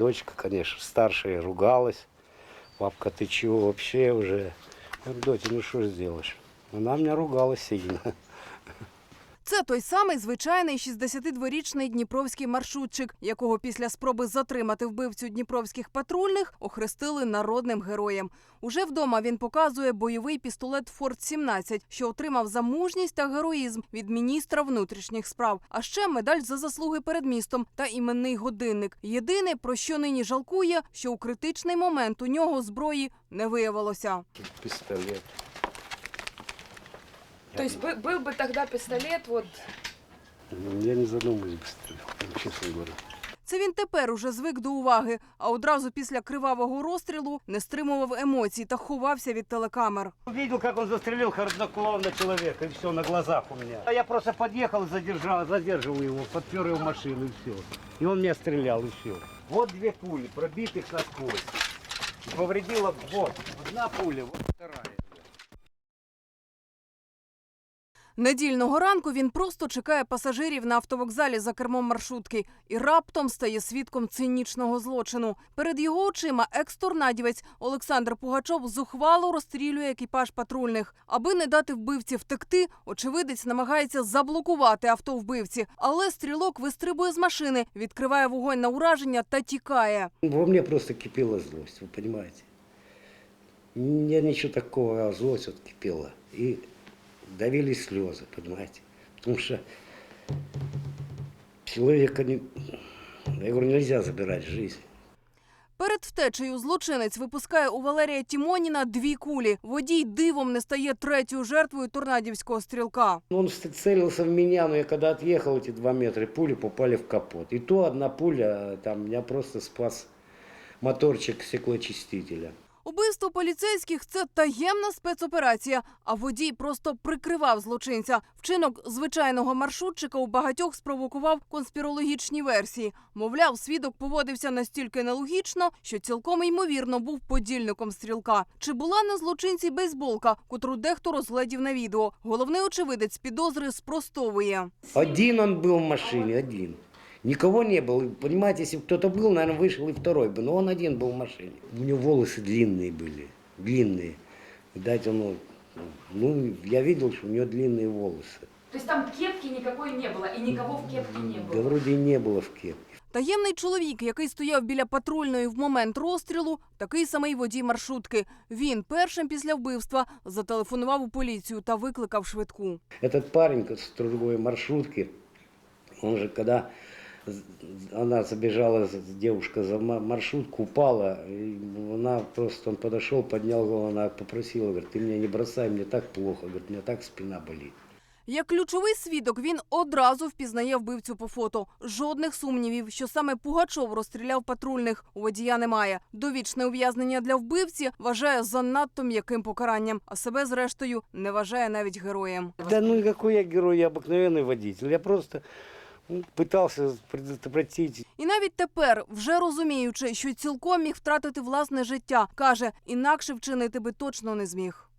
Дочка, конечно, старшая ругалась. Папка, ты чего вообще уже? Я говорю, Дотя, ну что сделаешь? Она меня ругала сильно. Це той самий звичайний 62-річний дніпровський маршрутчик, якого після спроби затримати вбивцю дніпровських патрульних охрестили народним героєм. Уже вдома він показує бойовий пістолет Форт 17 що отримав за мужність та героїзм від міністра внутрішніх справ. А ще медаль за заслуги перед містом та іменний годинник. Єдине, про що нині жалкує, що у критичний момент у нього зброї не виявилося. Тут пистолет. То есть бы- был бы тогда пистолет, вот Ну, Я не задумываюсь быстро, честно говоря. Це він тепер уже звик до уваги, а одразу після кривавого розстрілу не стримував емоцій та ховався від телекамер. Увидел, как он застрелил хладнокровно человека, и все, на глазах у меня. А я просто подъехал, задержал, задерживал его, подпер его машину, и все. И он меня стрелял, и все. Вот две пули, пробитых насквозь. И повредила, вот, одна пуля, вот Недільного ранку він просто чекає пасажирів на автовокзалі за кермом маршрутки і раптом стає свідком цинічного злочину. Перед його очима екс-торнадівець Олександр Пугачов зухвало розстрілює екіпаж патрульних. Аби не дати вбивці втекти, очевидець намагається заблокувати авто вбивці, але стрілок вистрибує з машини, відкриває вогонь на ураження та тікає. Во мне просто кипела злость, вы понимаете. Я ничего такого, а злость вот кипела. И давили слезы, понимаете. Потому что человека, не... я говорю, нельзя забирать жизнь. Перед втечею злочинець випускає у Валерія Тімоніна дві кулі. Водій дивом не стає третьою жертвою торнадівського стрілка. Он ст- целился в меня, но я когда отъехал эти два метра, пули попали в капот. И то одна пуля, там, меня просто спас моторчик стеклоочистителя. Убивство поліцейських це таємна спецоперація, а водій просто прикривав злочинця. Вчинок звичайного маршрутчика у багатьох спровокував конспірологічні версії. Мовляв, свідок поводився настільки нелогічно, що цілком ймовірно був подільником стрілка. Чи була на злочинці бейсболка, котру дехто розглядів на відео? Головний очевидець підозри спростовує. Один он был в машине, один. Никого не было. Понимаете, если бы кто-то был, наверное, вышел и второй бы. Но он один был в машине. У него волосы длинные были. Длинные. Видать, он... Ну, я видел, что у него длинные волосы. То есть там кепки никакой не было, и никого в кепке не Да было. вроде и не было в кепке. Таємний чоловік, який стояв біля патрульної в момент розстрілу, такий самий водій маршрутки. Він першим після вбивства зателефонував у поліцію та викликав швидку. Этот парень с другой маршрутки, он же когда з- она забежала, з- девушка за ма- маршрутку, упала, и она просто, он подошел, поднял голову, она попросила, говорит, ты меня не бросай, мне так плохо, говорит, у меня так спина болит. Як ключовий свідок, він одразу впізнає вбивцю по фото. Жодних сумнівів, що саме Пугачов розстріляв патрульних. У водія немає. Довічне ув'язнення для вбивці вважає занадто м'яким покаранням, а себе, зрештою, не вважає навіть героєм. Да ну какой я герой, я обыкновенный водитель, я просто ну, пытался предотвратить І навіть тепер, вже розуміючи, що цілком міг втратити власне життя, каже, інакше вчинити би точно не зміг.